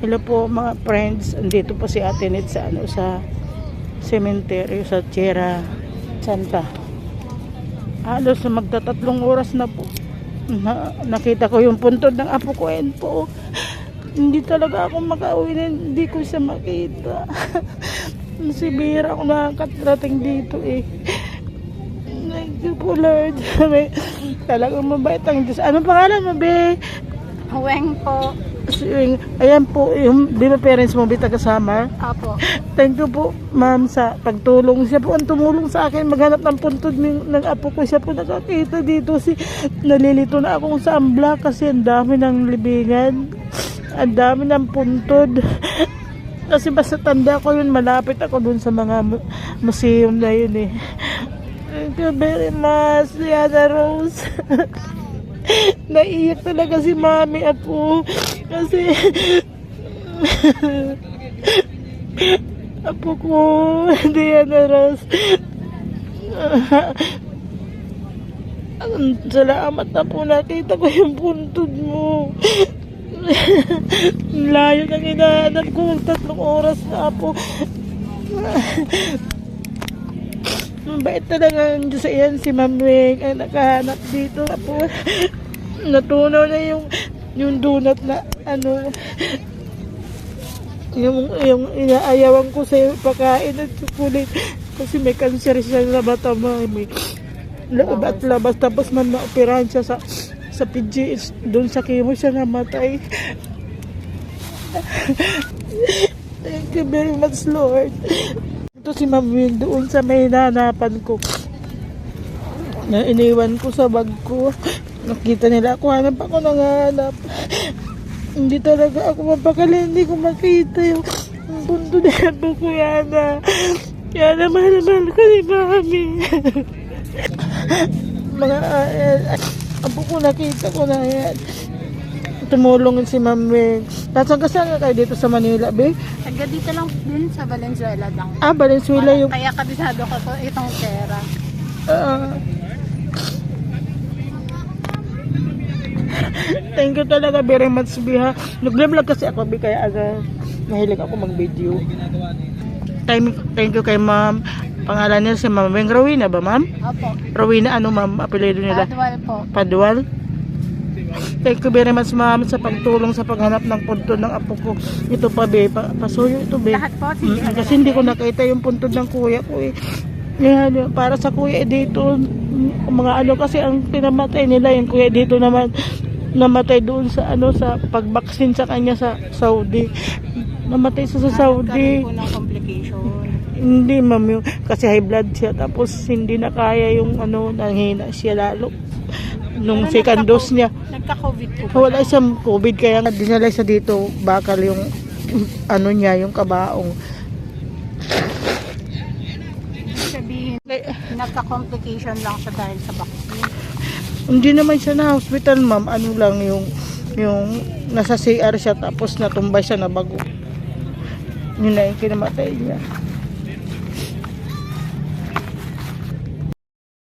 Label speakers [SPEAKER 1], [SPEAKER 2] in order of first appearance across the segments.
[SPEAKER 1] Hello po mga friends. Andito po si Ate Net sa ano sa cemetery sa Tierra Santa. Halos magtatatlong oras na po. Na, nakita ko yung puntod ng apo ko and po. Hindi talaga ako makauwi hindi ko siya makita. si Bira ako nakakarating dito eh. Thank you po Lord. Talagang mabait ang Diyos. Ano pangalan mo, Be?
[SPEAKER 2] Huweng po.
[SPEAKER 1] Ayan po, yung, di ba parents mo, Be, taga-Samar?
[SPEAKER 2] Apo.
[SPEAKER 1] Thank you po, ma'am, sa pagtulong. Siya po ang tumulong sa akin maghanap ng puntod ng, ng apo ko. Siya po nakakita dito. Si, nalilito na akong sa ambla kasi ang dami ng libingan. Ang dami ng puntod. Kasi basta tanda ko yun, malapit ako dun sa mga mu- museum na yun eh. Thank you very much, Liana Rose. Naiyak talaga si mami apo. Kasi Apo ko, Diana. Ang Salamat na po nakita ko yung puntod mo. Layo ng hinahanap ko. Tatlong oras na po. Mabait talaga ang Diyos yan si Ma'am ang nakahanap dito po. Natunaw na yung yung donut na ano yung yung inaayawan ko sa pagkain at chocolate. Kasi may cancer siya sa mata mo may loob at labas. Tapos man na-operahan siya sa sa PGH doon sa chemo siya namatay. Thank you very much Lord. Ito si Ma'am Will doon sa may nanapan ko. Na iniwan ko sa bag ko nakita nila ako hanap ako nanganap hindi talaga ako mapakali, hindi ko makita yung punto na yan po ko Yana. Yana, mahal na mahal ko ni Mami. Mga, uh, apo ko nakita ko na yan. Tumulong si Mami. Tapos hanggang saan kayo dito sa Manila, be?
[SPEAKER 2] Taga dito lang din sa Valenzuela lang.
[SPEAKER 1] Ah, Valenzuela yung...
[SPEAKER 2] Kaya kabisado ko to itong pera.
[SPEAKER 1] Ah. Thank you talaga very much, Biha. Nag-vlog kasi ako, Bi, kaya aga mahilig ako mag-video. Thank, thank you kay ma'am. Pangalan niya si Ma'am Weng Rowena ba, ma'am?
[SPEAKER 2] Opo.
[SPEAKER 1] Rowena, ano ma'am? Apelido nila?
[SPEAKER 2] Padwal po.
[SPEAKER 1] Padual? Thank you very much, ma'am, sa pagtulong sa paghanap ng puntod ng apo ko. Ito pa, Be. Pa, pasuyo ito, Be.
[SPEAKER 2] Lahat po. Sige.
[SPEAKER 1] Mm, kasi hindi ko nakita yung puntod ng kuya ko eh. Yan, para sa kuya eh, dito, mm, mga ano kasi ang pinamatay nila yung kuya dito naman namatay doon sa ano sa pagbaksin sa kanya sa Saudi. Namatay siya sa Saudi.
[SPEAKER 2] po ng complication.
[SPEAKER 1] Hindi ma'am yung, kasi high blood siya tapos hindi na kaya yung ano nanghina siya lalo nung
[SPEAKER 2] Pero
[SPEAKER 1] second
[SPEAKER 2] nagka-
[SPEAKER 1] dose niya.
[SPEAKER 2] Nagka-COVID po. ba
[SPEAKER 1] Wala
[SPEAKER 2] siya?
[SPEAKER 1] siyang COVID kaya nga dinala siya dito bakal yung ano niya yung kabaong.
[SPEAKER 2] Sabihin, nagka-complication lang siya dahil sa vaccine.
[SPEAKER 1] Hindi naman siya na hospital, ma'am. Ano lang yung yung nasa CR siya tapos natumbay siya na bago. Yun na yung kinamatay niya.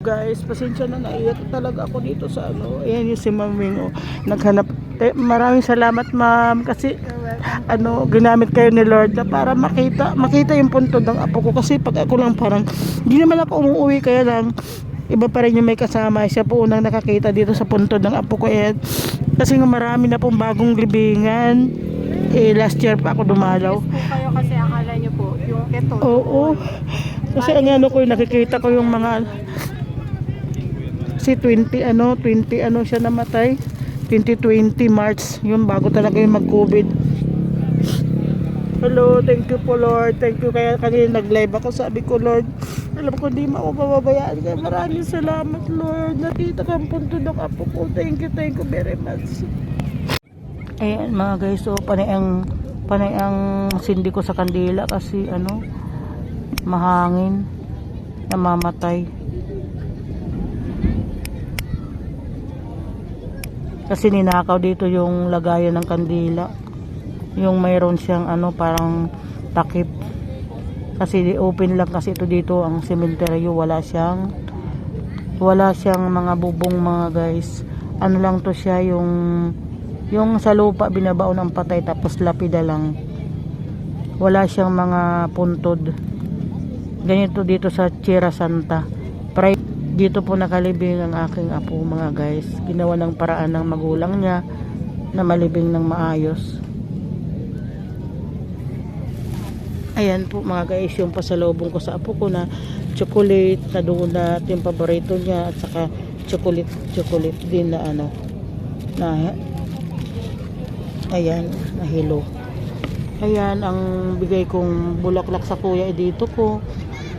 [SPEAKER 1] Guys, pasensya na naiyak talaga ako dito sa ano. Ayan yung si Ma'am Wing, oh. Naghanap. Maraming salamat, ma'am. Kasi ano, ginamit kayo ni Lord na para makita, makita yung puntod ng apo ko. Kasi pag ako lang parang, hindi naman ako umuwi kaya lang, iba pa rin yung may kasama. Siya po unang nakakita dito sa puntod ng apo ko. Eh, kasi nga marami na pong bagong libingan. Eh, last year pa ako dumalaw.
[SPEAKER 2] po kayo kasi akala niyo po, yung ito.
[SPEAKER 1] Oo. Kasi ang ano ko, nakikita ko yung mga si 20 ano, 20 ano siya namatay. 2020 March, yun bago talaga yung mag-COVID. Hello, thank you po Lord. Thank you kaya kanina nag-live ako. Sabi ko Lord, alam ko hindi mo ako pababayaan. Kaya maraming salamat Lord. Nakita ka ang punto ng apo ko. Thank you, thank you very much. Ayan mga guys, so panay ang panay ang sindi ko sa kandila kasi ano mahangin namamatay kasi ninakaw dito yung lagayan ng kandila yung mayroon siyang ano parang takip kasi open lang kasi ito dito ang sementeryo wala siyang wala siyang mga bubong mga guys. Ano lang to siya yung yung sa lupa binabaon ng patay tapos lapida lang. Wala siyang mga puntod. Ganito dito sa Tierra Santa. Pri- dito po nakalibing ang aking apo mga guys. Ginawa ng paraan ng magulang niya na malibing ng maayos ayan po mga guys yung pasalubong ko sa apo ko na chocolate na donut yung paborito niya at saka chocolate chocolate din na ano na ayan nahilo ayan ang bigay kong bulaklak sa kuya eh, dito ko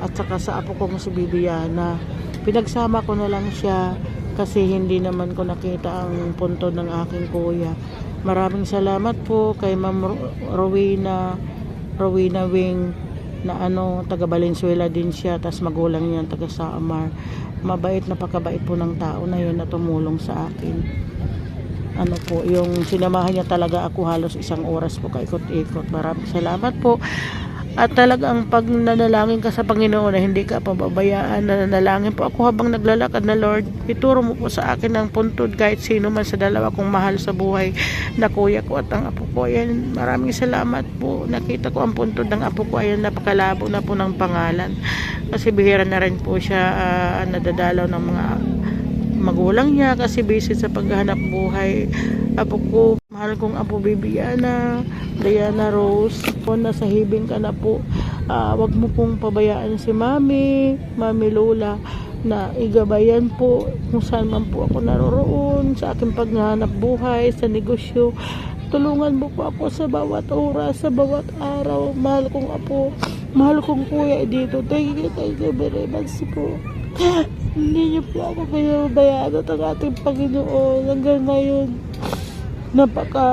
[SPEAKER 1] at saka sa apo kong si Bibiana pinagsama ko na lang siya kasi hindi naman ko nakita ang punto ng aking kuya. Maraming salamat po kay Ma'am Ro- Rowena Wing na ano taga Valenzuela din siya tas magulang niya taga Samar mabait napakabait po ng tao na yun na tumulong sa akin ano po, yung sinamahan niya talaga ako halos isang oras po kaikot-ikot. Maraming salamat po. At talagang pag nanalangin ka sa Panginoon na hindi ka pababayaan, nanalangin po ako habang naglalakad na Lord, ituro mo po sa akin ng puntod kahit sino man sa dalawa kong mahal sa buhay na kuya ko at ang apo ko. Ayan, maraming salamat po. Nakita ko ang puntod ng apo ko. Ayan, napakalabo na po ng pangalan. Kasi bihira na rin po siya ah, nadadalaw ng mga magulang niya kasi busy sa paghahanap buhay. Apo ko, mahal kong apo Bibiana, Diana Rose. Po, nasa hibing ka na po. Ah, wag mo pong pabayaan si Mami, Mami Lola na igabayan po kung saan man po ako naroroon sa aking paghahanap buhay, sa negosyo. Tulungan mo po ako sa bawat oras, sa bawat araw. Mahal kong apo, mahal kong kuya dito. Thank you, thank you very much po. Hindi niyo po ako pinabayaan at ang ating Panginoon. Hanggang ngayon. Napaka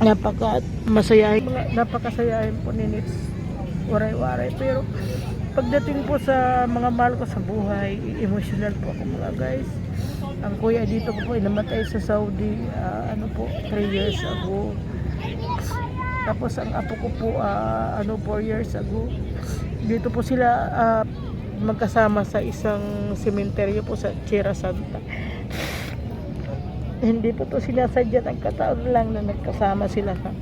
[SPEAKER 1] napaka masayahin napakasayahin po ni Nits waray-waray. Pero pagdating po sa mga mahal ko sa buhay emotional po ako mga guys. Ang kuya dito ko po ay namatay sa Saudi ah, ano po 3 years ago. Tapos ang apo ko po ah, ano 4 years ago. Dito po sila ah, magkasama sa isang sementeryo po sa Tierra Santa. Hindi po to sinasadya nagkataon lang na nagkasama sila sa,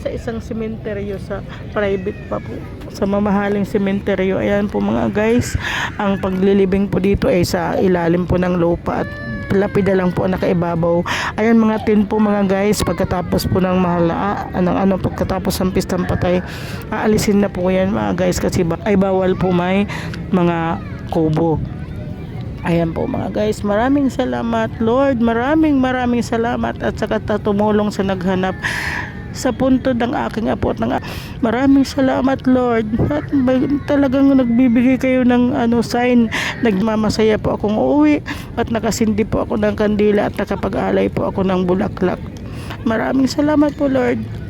[SPEAKER 1] sa isang sementeryo sa private pa po. Sa mamahaling sementeryo ayan po mga guys ang paglilibing po dito ay sa ilalim po ng lupa at lapida lang po ang nakaibabaw. Ayan mga tin po mga guys pagkatapos po ng mahal na anong ano pagkatapos ng pistang patay aalisin na po yan mga guys kasi ba, ay bawal po may mga kubo. Ayan po mga guys, maraming salamat Lord, maraming maraming salamat at saka tumulong sa naghanap sa punto ng aking apo at ng maraming salamat Lord. At talagang nagbibigay kayo ng ano sign. Nagmamasaya po akong uuwi at nakasindi po ako ng kandila at nakapag-alay po ako ng bulaklak. Maraming salamat po Lord